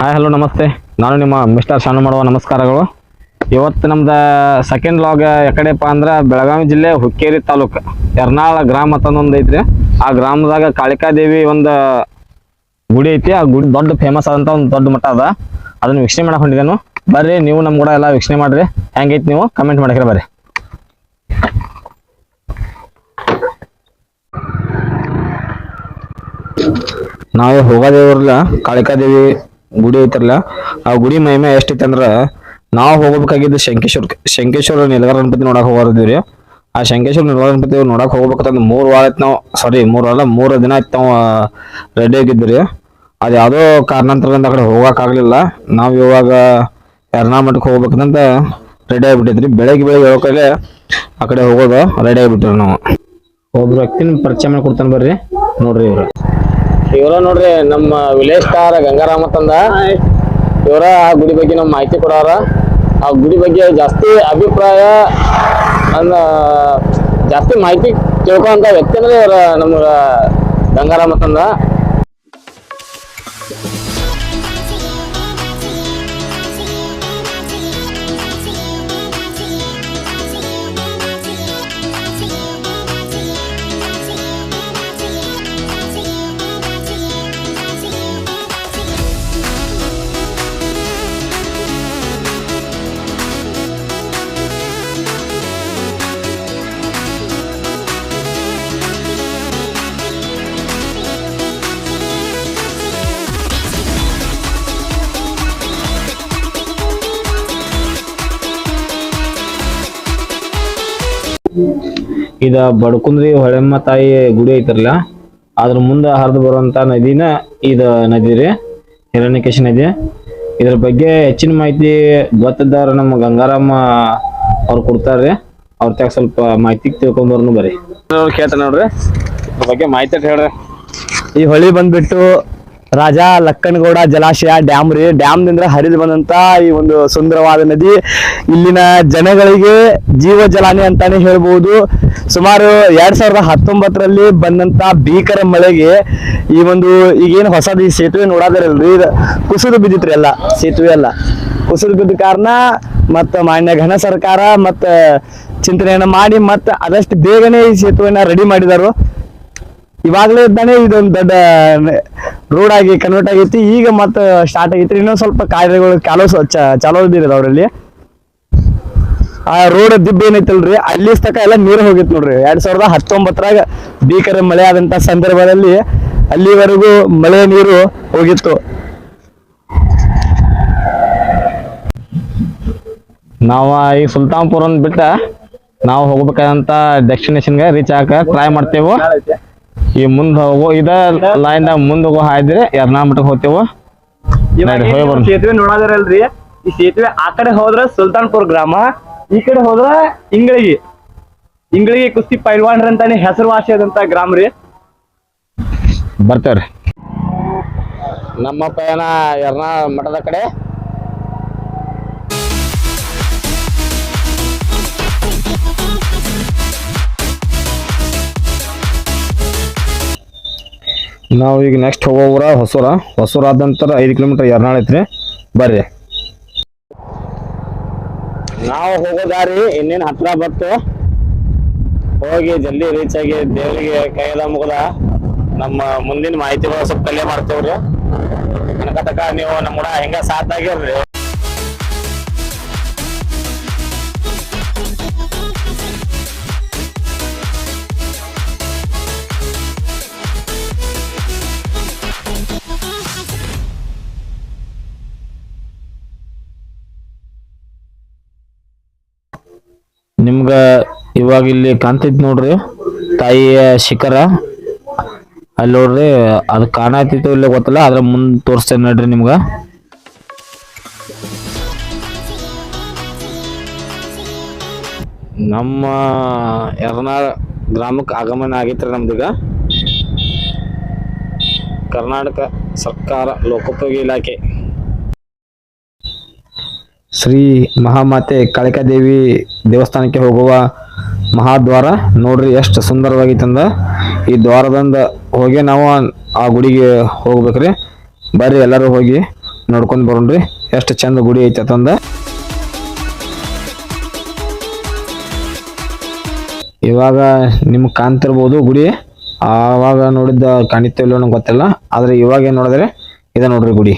Hi hello ನಮಸ್ತೆ. ನಾನು ನಿಮ್ಮ ಮಿಸ್ಟರ್ ಶಾನು ಮಾಡುವ. ನಮಸ್ಕಾರಗಳು. ಇವತ್ತು ನಮ್ದು ಸೆಕೆಂಡ್ ಲಾಗ್ ಯಾಕಡೆಪ್ಪ ಅಂದ್ರೆ ಬೆಳಗಾವಿ ಜಿಲ್ಲೆ ಹುಕ್ಕೇರಿ ತಾಲೂಕು. ಎರ್ನಾಳ ಗ್ರಾಮ ಅಂತ ಒಂದು ಐತ್ರಿ. ಆ ಗ್ರಾಮದಾಗ ಕಾಳಿಕಾದೇವಿ ಒಂದು ಗುಡಿ ಐತಿ. ಆ ಗುಡಿ ದೊಡ್ಡ ಫೇಮಸ್ ಆದಂಥ ಒಂದು ದೊಡ್ಡ ಮಠ ಅದ. ಅದನ್ನ ವೀಕ್ಷಣೆ ಮಾಡಕ್ ಹೊಂಟಿದ್ದೇನು ಬರ್ರಿ, ನೀವು ನಮ್ಮ ಕೂಡ ಎಲ್ಲ ವೀಕ್ಷಣೆ ಮಾಡ್ರಿ. ಹೆಂಗೈತಿ ನೀವು? ಕಮೆಂಟ್ ಮಾಡಕ್ರಿ ಬರ್ರಿ. ನಾವೇ ಹೋಗೋದೇವ್ರಲ್ಲ, ಕಾಳಿಕಾದೇವಿ ಗುಡಿ ಐತಲ್ಲ ಆ ಗುಡಿ ಮಹಿಮೆ ಎಷ್ಟೈತೆ ಅಂದ್ರೆ ನಾವು ಹೋಗ್ಬೇಕಾಗಿದ್ದು ಶಂಕೇಶ್ವರ ಶಂಕೇಶ್ವರ ನಿಲಗಾರ ಗಣಪತಿ ನೋಡಕ್ ಹೋಗೋದಿವ್ರಿ ಆ ಶಂಕೇಶ್ವರ ನಿಲಗಾರ ಗಣಪತಿ ನೋಡಕ್ ಹೋಗ್ಬೇಕಂದ್ರೆ ಮೂರ್ ವಾರ ಆಯ್ತು ನಾವು ಸಾರಿ ಮೂರು ವಾರ ಮೂರು ದಿನ ಆಯ್ತು ನಾವು ರೆಡಿ ಆಗಿದ್ರಿ ಅದು ಯಾವುದೋ ಕಾರಣಾಂತರದಿಂದ ಆ ಕಡೆ ಹೋಗಕ್ ಆಗ್ಲಿಲ್ಲ. ನಾವು ಇವಾಗ ಎರ್ನಾ ಮಠಕ್ಕೆ ಹೋಗ್ಬೇಕಂತ ರೆಡಿ ಆಗಿಬಿಟ್ಟಿದ್ರಿ ಬೆಳಗ್ಗೆ ಬೆಳಗ್ಗೆ ಹೋಗಕ್ಕೆ ಆ ಕಡೆ ಹೋಗೋದು ರೆಡಿ ಆಗಿಬಿಟ್ರಿ ನಾವು. ಒಬ್ರು ವ್ಯಕ್ತಿನ ಪರಿಚಯ ಮಾಡಿ ಕೊಡ್ತಾನೆ ಬರ್ರಿ. ನೋಡ್ರಿ ಇವ್ರು. ಇವ್ರ ನೋಡ್ರಿ ನಮ್ಮ ವಿಲೇಜ್ ಸ್ಟಾರ್ ಗಂಗಾರಾಮ ತಂದ. ಇವರ ಆ ಗುಡಿ ಬಗ್ಗೆ ನಮ್ಮ ಮಾಹಿತಿ ಕೊಡೋರ ಆ ಗುಡಿ ಬಗ್ಗೆ ಜಾಸ್ತಿ ಅಭಿಪ್ರಾಯ ಅಂದ ಜಾಸ್ತಿ ಮಾಹಿತಿ ತಿಳ್ಕೊಂತ ವ್ಯಕ್ತಿ ಅಂದ್ರೆ ಇವರ ನಮ್ಮ ಗಂಗಾರಾಮ ತಂದ. ಇದ ಬಡ್ಕುಂದ್ರಿ ಹೊಳೆಮ್ಮ ತಾಯಿ ಗುಡಿ ಐತಿರಲ್ಲ ಅದ್ರ ಮುಂದ ಹರಿದು ಬರುವಂತ ನದಿನ ಇದ ನದಿ ರೀ ಹಿರಣ್ಯಕೇಶಿ ನದಿ. ಇದ್ರ ಬಗ್ಗೆ ಹೆಚ್ಚಿನ ಮಾಹಿತಿ ಗೊತ್ತಿದ್ದವ್ರ ನಮ್ಮ ಗಂಗಾರಾಮ ಅವ್ರು ಕೊಡ್ತಾರ್ರಿ ಅವ್ರ ತ್ಯಾಗ ಸ್ವಲ್ಪ ಮಾಹಿತಿ ತಿಳ್ಕೊಂಡ್ಬರ್ನು ಬರ್ರಿ. ಕೇಳ್ತಾರ ನೋಡ್ರಿ. ಇದ್ರ ಬಗ್ಗೆ ಮಾಹಿತಿ ಹೇಳ್ರಿ. ಈ ಹೊಳಿ ಬಂದ್ಬಿಟ್ಟು ರಾಜ ಲಕ್ಕನಗೌಡ ಜಲಾಶಯ ಡ್ಯಾಮ್ ರೀ. ಡ್ಯಾಮ್ನಿಂದ ಹರಿದು ಬಂದಂತ ಈ ಒಂದು ಸುಂದರವಾದ ನದಿ ಇಲ್ಲಿನ ಜನಗಳಿಗೆ ಜೀವ ಜಲಾನಿ ಅಂತಾನೆ ಹೇಳ್ಬಹುದು ಸುಮಾರು ಎರಡ್ ಸಾವಿರದ ಹತ್ತೊಂಬತ್ತರಲ್ಲಿ ಬಂದಂತ ಭೀಕರ ಮಳೆಗೆ ಈ ಒಂದು ಈಗೇನು ಹೊಸದು ಈ ಸೇತುವೆ ನೋಡೋದಿರಲ್ರಿ. ಕುಸಿದು ಬಿದ್ದಿತ್ರಿ ಎಲ್ಲ, ಸೇತುವೆ ಎಲ್ಲ. ಕುಸಿದು ಬಿದ್ದ ಕಾರಣ ಮತ್ತ ಮಾನ್ಯ ಘನ ಸರ್ಕಾರ ಮತ್ತ ಚಿಂತನೆಯನ್ನ ಮಾಡಿ ಮತ್ತ ಆದಷ್ಟು ಬೇಗನೆ ಈ ಸೇತುವೆನ ರೆಡಿ ಮಾಡಿದಾರು. ಇವಾಗಲೇ ಇದ್ದಾನೆ ಇದೊಂದು ದೊಡ್ಡ ರೋಡ್ ಆಗಿ ಕನ್ವರ್ಟ್ ಆಗೈತಿ. ಈಗ ಮತ್ತೆ ಸ್ಟಾರ್ಟ್ ಆಗೈತಿ ಇನ್ನೊಂದ್ ಸ್ವಲ್ಪ ಕಾರ್ಯಗಳು ಚಾಲೋ ಚಾಲೋ ಇದ್ದಿರೋದು ಅವರಲ್ಲಿ. ಆ ರೋಡ್ ದಿಬ್ಬ ಏನೈತಲ್ರಿ? ಅಲ್ಲಿ ತಕ ಎಲ್ಲ ನೀರು ಹೋಗಿತ್ತು ನೋಡ್ರಿ. ಎರಡ್ ಸಾವಿರದ ಹತ್ತೊಂಬತ್ತರಾಗ ಭೀಕರ ಮಳೆ ಆದಂತ ಸಂದರ್ಭದಲ್ಲಿ ಅಲ್ಲಿವರೆಗೂ ಮಳೆ ನೀರು ಹೋಗಿತ್ತು. ನಾವ ಈ ಸುಲ್ತಾನ್ಪುರ ಬಿಟ್ಟ ನಾವು ಹೋಗ್ಬೇಕಾದಂತ ಡೆಸ್ಟಿನೇಷನ್ಗೆ ರೀಚ್ ಆಗಕ್ಕೆ ಟ್ರೈ ಮಾಡ್ತೇವೆ. ಈ ಮುಂದ ಹೋಗೋ ಇದ ಲೈನ್ ಮುಂದ ಹೋಗೋ ಹಾಯ್ದ್ರೆ ಮಠಕ್ಕೆ ಹೋಗ್ತೇವ. ಸೇತುವೆ ನೋಡೋದಿರಲ್ರಿ? ಈ ಸೇತುವೆ ಆ ಕಡೆ ಹೋದ್ರ ಸುಲ್ತಾನ್ಪುರ್ ಗ್ರಾಮ ಈ ಕಡೆ ಹೋದ್ರ ಇಂಗಳಿಗೆ. ಇಂಗಳಿಗೆ ಕುಸ್ತಿ ಪೈಲ್ವಾನ್ರ ಅಂತಾನೆ ಹೆಸರುವಾಸಿಯಾದಂತ ಗ್ರಾಮ ರೀ. ಬರ್ತೇವ್ರಿ. ನಮ್ಮ ಪಯಣ ಎರ್ನಾ ಮಠದ ಕಡೆ. ನಾವು ಈಗ ನೆಕ್ಸ್ಟ್ ಹೋಗೋವ್ರ ಹೊಸೂರ. ಹೊಸೂರ ಆದ ನಂತರ ಐದು ಕಿಲೋಮೀಟರ್ ಎರ್ನಾಳ್ ಐತ್ರಿ. ಬರ್ರಿ. ನಾವು ಹೋಗೋ ದಾರಿ ಇನ್ನೇನು ಹತ್ರ ಬತ್ತು ಹೋಗಿ ಜಲ್ದಿ ರೀಚ್ ಆಗಿ ದೇವರಿಗೆ ಕೈಯದ ಮುಗದ. ನಮ್ಮ ಮುಂದಿನ ಮಾಹಿತಿಗಳು ಸ್ವಲ್ಪ ಕಲೆ ಮಾಡ್ತೇವ್ರಿ. ಅನ್ಕತಕ ನೀವು ನಮ್ಮ ಹೆಂಗ ಸಾಥ್ ಆಗಿರ್ರಿ. ಇವಾಗ ಇಲ್ಲಿ ಕಾಣ್ತೈತಿ ನೋಡ್ರಿ. ತಾಯಿಯ ಶಿಖರ. ಅಲ್ಲಿ ನೋಡ್ರಿ, ಅದು ಕಾಣತಿತ್ತು ಇಲ್ಲ ಗೊತ್ತಲ್ಲ ಅದ್ರ ಮುಂದ್ ತೋರಿಸ್ತೇನೆ ನೋಡ್ರಿ ನಿಮ್ಗ. ನಮ್ಮ ಯರ್ನಾಳ್ ಗ್ರಾಮಕ್ಕೆ ಆಗಮನ ಆಗೈತ್ರಿ ನಮ್ದೀಗ. ಕರ್ನಾಟಕ ಸರ್ಕಾರ ಲೋಕೋಪಯೋಗಿ ಇಲಾಖೆ. ಶ್ರೀ ಮಹಾಮಾತೆ ಕಾಳಿಕಾದೇವಿ ದೇವಸ್ಥಾನಕ್ಕೆ ಹೋಗುವ ಮಹಾದ್ವಾರ. ನೋಡ್ರಿ ಎಷ್ಟು ಸುಂದರವಾಗಿತ್ತಂದ. ಈ ದ್ವಾರದಿಂದ ಹೋಗಿ ನಾವು ಆ ಗುಡಿಗೆ ಹೋಗ್ಬೇಕ್ರಿ. ಬರ್ರಿ ಎಲ್ಲರೂ ಹೋಗಿ ನೋಡ್ಕೊಂಡು ಬರೋಣ್ರಿ. ಎಷ್ಟು ಚಂದ ಗುಡಿ ಐತೆ ತಂದ. ಇವಾಗ ನಿಮ್ಗೆ ಕಾಣ್ತಿರ್ಬೋದು ಗುಡಿ. ಆವಾಗ ನೋಡಿದ್ದ ಕಾಣಿತಿಲ್ಲ ನಂಗೆ ಗೊತ್ತಿಲ್ಲ. ಆದರೆ ಇವಾಗ ಏನು ನೋಡಿದ್ರೆ ಇದೆ ನೋಡ್ರಿ ಗುಡಿ.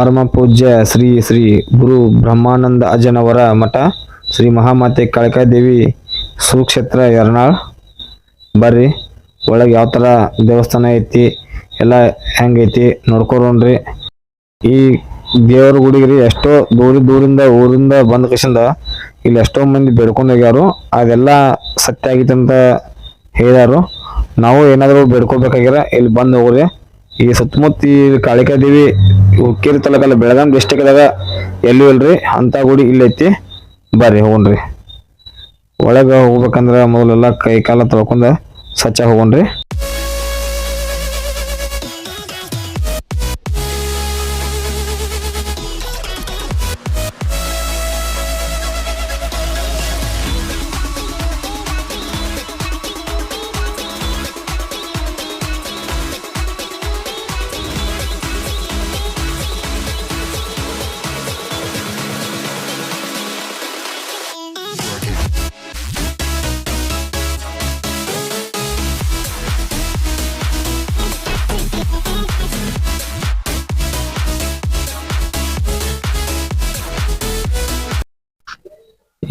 ಪರಮ ಪೂಜ್ಯ ಶ್ರೀ ಶ್ರೀ ಗುರು ಬ್ರಹ್ಮಾನಂದ ಅಜ್ಜನವರ ಮಠ, ಶ್ರೀ ಮಹಾಮಾತೆ ಕಾಳಿಕಾದೇವಿ ಸುಕ್ಷೇತ್ರ ಎರ್ನಾಳ್. ಬರ್ರಿ, ಒಳಗೆ ಯಾವ ಥರ ದೇವಸ್ಥಾನ ಐತಿ, ಎಲ್ಲ ಹೆಂಗೈತಿ ನೋಡ್ಕೊರೋಣ್ರಿ. ಈ ದೇವ್ರ ಗುಡಿಗೆ ಎಷ್ಟೋ ದೂರ, ದೂರಿಂದ, ಊರಿಂದ ಬಂದ ಕಸಿಂದ ಇಲ್ಲಿ ಎಷ್ಟೋ ಮಂದಿ ಬೇಡ್ಕೊಂಡು ಹೋಗ್ಯಾರು. ಅದೆಲ್ಲ ಸತ್ಯ ಆಗಿತ್ತು ಅಂತ ಹೇಳ್ಯಾರು. ನಾವು ಏನಾದರೂ ಬೇಡ್ಕೋಬೇಕಾಗ್ಯಾರ, ಇಲ್ಲಿ ಬಂದು ಹೋಗ್ರಿ. ಈ ಸುತ್ತಮುತ್ತ ಈ ಕಾಳಿಕಾದೇವಿ ಹುಕ್ಕೇರಿ ತಾಲೂಕಲ್ಲ ಬೆಳಗಾಂ ಡಿಸ್ಟಿಕ್ದಾಗ ಎಲ್ಲೂ ಇಲ್ರಿ? ಅಂತ ಗುಡಿ ಇಲ್ಲೈತಿ ಬರ್ರಿ, ಹೋಗೋಣ್ರಿ. ಒಳಗೆ ಹೋಗ್ಬೇಕಂದ್ರೆ ಮೊದಲೆಲ್ಲ ಕೈ ಕಾಲ ತೊಳ್ಕೊಂಡು ಸ್ವಚ್ಛ ಹೋಗೋಣ್ರಿ.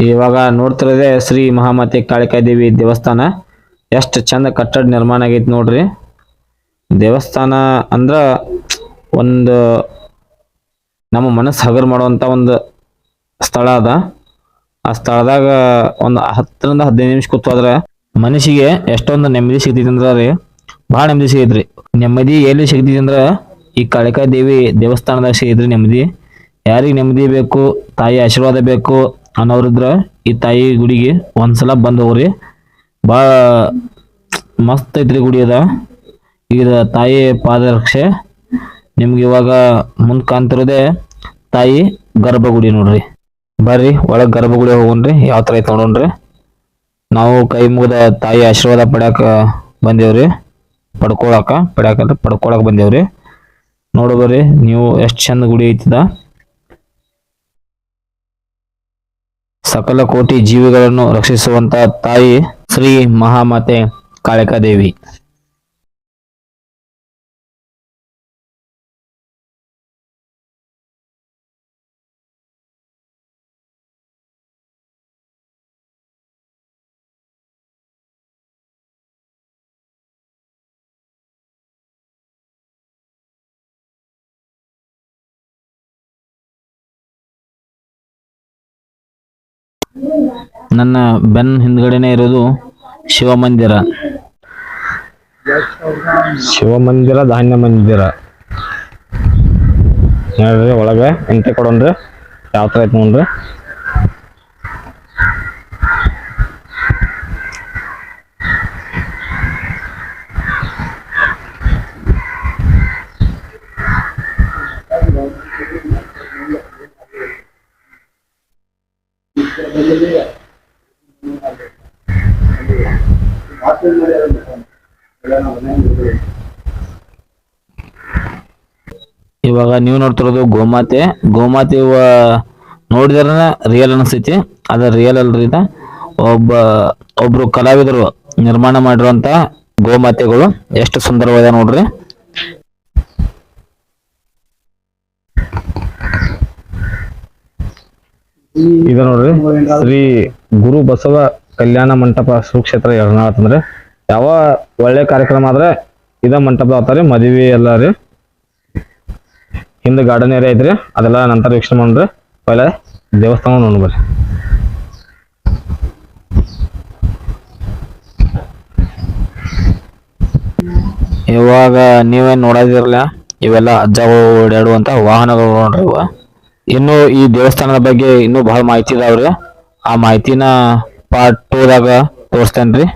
ಇವಾಗ ನೋಡ್ತಿರೋದೇ ಶ್ರೀ ಮಹಾಮಾತೆ ಕಾಳಿಕಾದೇವಿ ದೇವಸ್ಥಾನ. ಎಷ್ಟು ಚಂದ ಕಟ್ಟಡ ನಿರ್ಮಾಣ ಆಗೈತಿ ನೋಡ್ರಿ. ದೇವಸ್ಥಾನ ಅಂದ್ರ ಒಂದು ನಮ್ಮ ಮನಸ್ಸು ಹಗರ್ ಮಾಡುವಂತ ಒಂದು ಸ್ಥಳ ಅದ. ಆ ಸ್ಥಳದಾಗ ಒಂದು ಹತ್ತರಿಂದ ಹದಿನೈದು ನಿಮಿಷ ಕೂತ್ವಾದ್ರೆ ಮನಸ್ಸಿಗೆ ಎಷ್ಟೊಂದು ನೆಮ್ಮದಿ ಸಿಗ್ತೈತಿ ಅಂದ್ರ ರೀ. ಭಾಳ ನೆಮ್ಮದಿ ಸಿಗೈತ್ರಿ. ನೆಮ್ಮದಿ ಎಲ್ಲಿ ಸಿಗ್ತೈತಿ ಅಂದ್ರ ಈ ಕಾಳಿಕಾ ದೇವಿ ದೇವಸ್ಥಾನದಾಗ ಸಿಗೈತ್ರಿ ನೆಮ್ಮದಿ. ಯಾರಿಗೆ ನೆಮ್ಮದಿ ಬೇಕು, ತಾಯಿ ಆಶೀರ್ವಾದ ಬೇಕು ಅನ್ನೋರಿದ್ರ ಈ ತಾಯಿ ಗುಡಿಗೆ ಒಂದ್ಸಲ ಬಂದವ್ರಿ. ಹೋಗ್ರಿ ಭಾಳ ಮಸ್ತ್ ಐತ್ರಿ ಗುಡಿ ಅದ. ಈಗ ತಾಯಿ ಪಾದರಕ್ಷೆ. ನಿಮ್ಗೆ ಇವಾಗ ಮುಂದೆ ಕಾಣ್ತಿರೋದೆ ತಾಯಿ ಗರ್ಭಗುಡಿ ನೋಡ್ರಿ. ಬರ್ರಿ, ಒಳಗೆ ಗರ್ಭಗುಡಿ ಹೋಗೋಣ್ರಿ, ಯಾವ ಥರ ಐತೆ ನೋಡೋಣ್ರಿ. ನಾವು ಕೈ ಮುಗಿದ ತಾಯಿ ಆಶೀರ್ವಾದ ಪಡ್ಯಾಕ ಬಂದೇವ್ರಿ. ಪಡ್ಕೊಳಕ, ಪಡ್ಯಾಕಂದ್ರೆ ಪಡ್ಕೊಳಕ್ಕೆ ಬಂದೇವ್ರಿ. ನೋಡು ಬರ್ರಿ, ನೀವು ಎಷ್ಟು ಚಂದ ಗುಡಿ ಐತಿದ. ಸಕಲ ಕೋಟಿ ಜೀವಿಗಳನ್ನು ರಕ್ಷಿಸುವಂತ ತಾಯಿ ಶ್ರೀ ಮಹಾಮಾತೆ ಕಾಳಿಕಾದೇವಿ. ನನ್ನ ಬೆನ್ ಹಿಂದ್ಗಡೆನೆ ಇರೋದು ಶಿವಮಂದಿರ. ಶಿವಮಂದಿರ ಧಾನ್ಯ ಮಂದಿರ. ನೋಡ್ರಿ ಒಳಗೆ ಎಂಟ್ರಿ ಕೊಡೋಣ್ರಿ. ಯಾವ ತರ ಐತೆ ನೋಡ್ರಿ. ಇವಾಗ ನೀವು ನೋಡ್ತಿರೋದು ಗೋಮಾತೆ. ಗೋಮಾತೆ ನೋಡಿದ್ರೆ ರಿಯಲ್ ಅನಿಸ್ತೈತಿ ಅದ ರಿಯಲ್ ಅಲ್ರಿ ಒಬ್ಬ, ಒಬ್ರು ಕಲಾವಿದರು ನಿರ್ಮಾಣ ಮಾಡಿರುವಂತ ಗೋಮಾತೆಗಳು ಎಷ್ಟು ಸುಂದರವಾದ ನೋಡ್ರಿ. ಇದು ನೋಡ್ರಿ, ಶ್ರೀ ಗುರು ಬಸವ ಕಲ್ಯಾಣ ಮಂಟಪ ಸುಕ್ಷೇತ್ರ ಯರ್ನಾಳ್ ಅಂತಂದ್ರೆ ಯಾವ ಒಳ್ಳೆ ಕಾರ್ಯಕ್ರಮ ಆದ್ರೆ ಇದ ಮಂಟಪ ಆತಾರಿ, ಮದುವೆ ಎಲ್ಲ ರೀ. ಹಿಂದೆ ಗಾರ್ಡನ್ ಏರಿಯಾ ಐತ್ರಿ ಅದೆಲ್ಲ ನಂತರ ವೀಕ್ಷಣೆ ಮಾಡ್ರಿ ಪೈಲೆ ದೇವಸ್ಥಾನ ನೋಡಿ ಬರ್ರಿ. ಇವಾಗ ನೀವೇನ್ ನೋಡೋದಿರಲ್ಲ, ಇವೆಲ್ಲ ಅಜ್ಜಗಳು ಓಡಾಡುವಂತ ವಾಹನಗಳು ನೋಡ್ರಿ ಇವ. ಇನ್ನು ಈ ದೇವಸ್ಥಾನದ ಬಗ್ಗೆ ಇನ್ನೂ ಬಹಳ ಮಾಹಿತಿ ಇದಾವ್ರಿ. ಆ ಮಾಹಿತಿನ ಪಾರ್ಟ್ ಟೂದಾಗ ತೋರಿಸ್ತೇನ್ರಿ.